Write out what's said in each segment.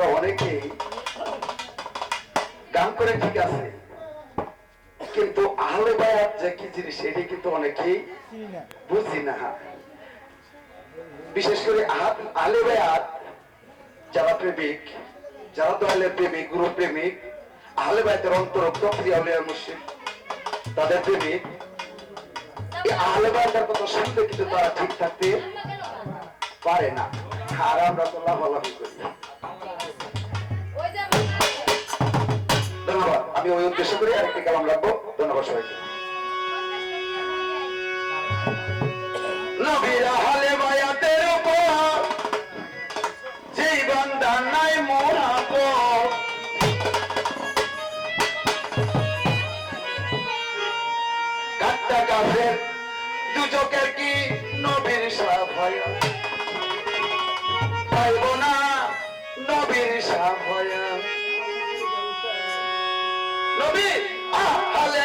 আমরা অনেকেই গান করে ঠিক আছে, কিন্তু আহলে বায়াত যে কি জিনিস, এটি কিন্তু অনেকেই বুঝি না। বিশেষ করে আহ- আহলে বায়াত যারা প্রেমিক, যারা দয়ালের প্রেমিক গুরু প্রেমিক, আহলে বায়াতের অন্তরক্ত প্রিয় আউলিয়া মুসলিম তাদের প্রেমিক আহলে বায়াতের কথা শুনতে কিন্তু তারা ঠিক থাকতে পারে না। আর আমরা তো লাভালাভি করি। আমি ওই উদ্দেশ্য করে আরেকটি কালাম রাখব। ধন্যবাদ সবাইকে। নবীর দুজকের কি নবীর সাফায়া পাইব না নবীর সাফায়া নবী আহলে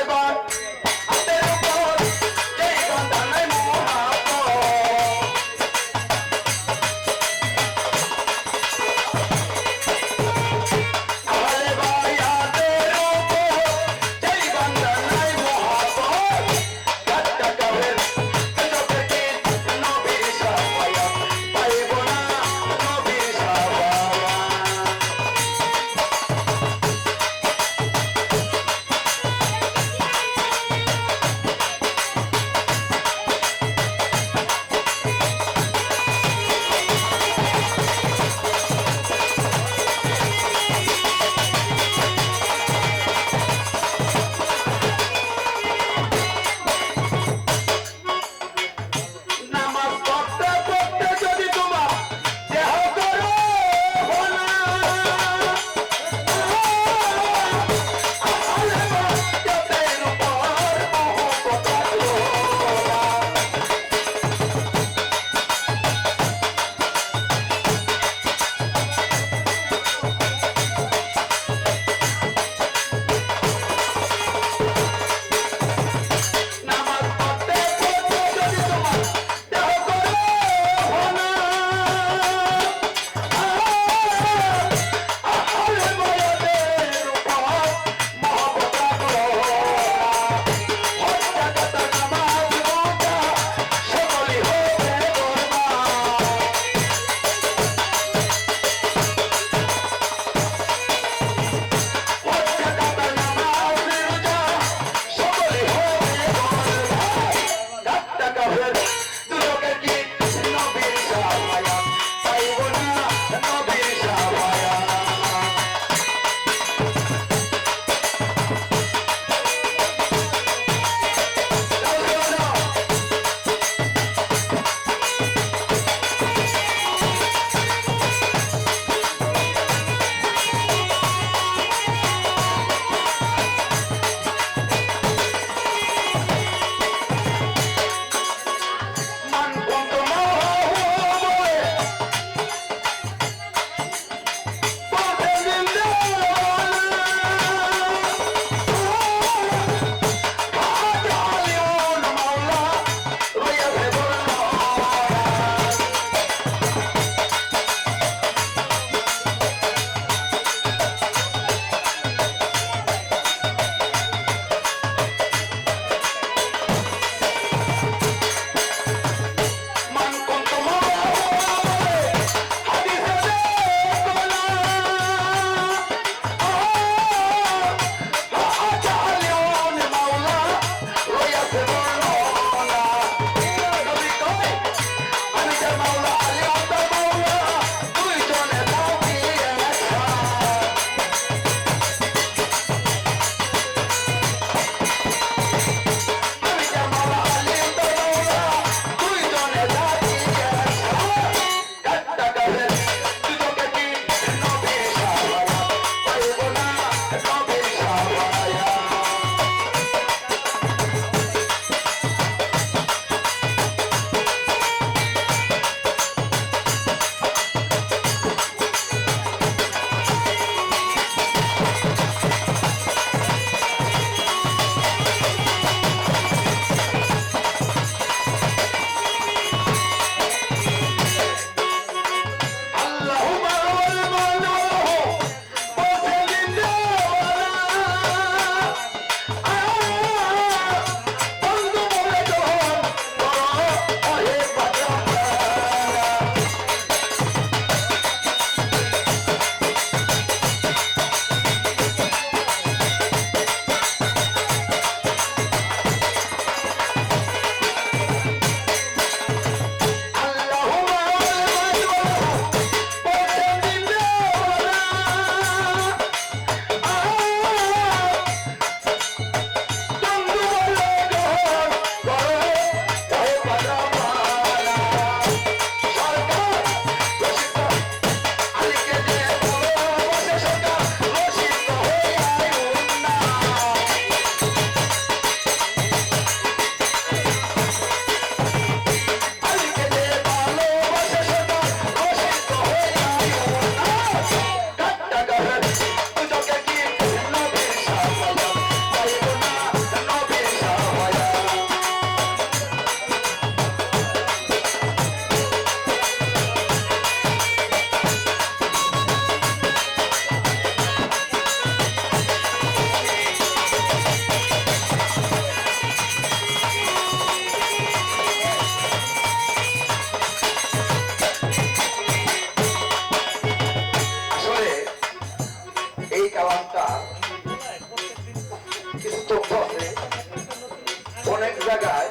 জায়গায়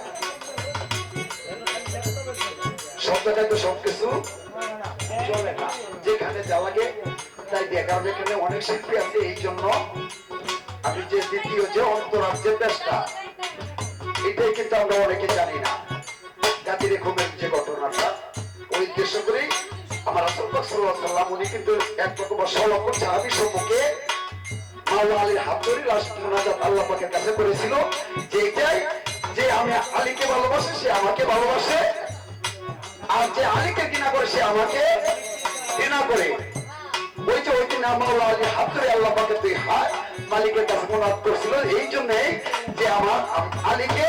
সব জায়গায় তো সবকিছু চলে না। যেখানে যাওয়াকে তাই দেখার যেখানে অনেক শিল্পী আছে, এই জন্য আমি যে দ্বিতীয় যে অন্তরাজ্যের দেশটা, এটাই কিন্তু আমরা অনেকে জানি না। জাতির খুবের যে ঘটনাটা, ওই উদ্দেশ্য করে আমার আসল সাল্লাম উনি কিন্তু এক রকম সলক্ষ চাহাবি সম্মুখে মাওলা আলীর হাত ধরে রাষ্ট্র আল্লাহ পাকের কাছে করেছিল যে এটাই আমি আলীকে ভালোবাসি, সে আমাকে ভালোবাসে। আর যে আলীকে কিনা করে, সে আমাকে ঘৃণা করে। ওই ওই দিন মাওলা আলী হাত ধরে আল্লাহ হাত মালিকের কাছে মনাদ করছিল। এই জন্যই যে আমার আলীকে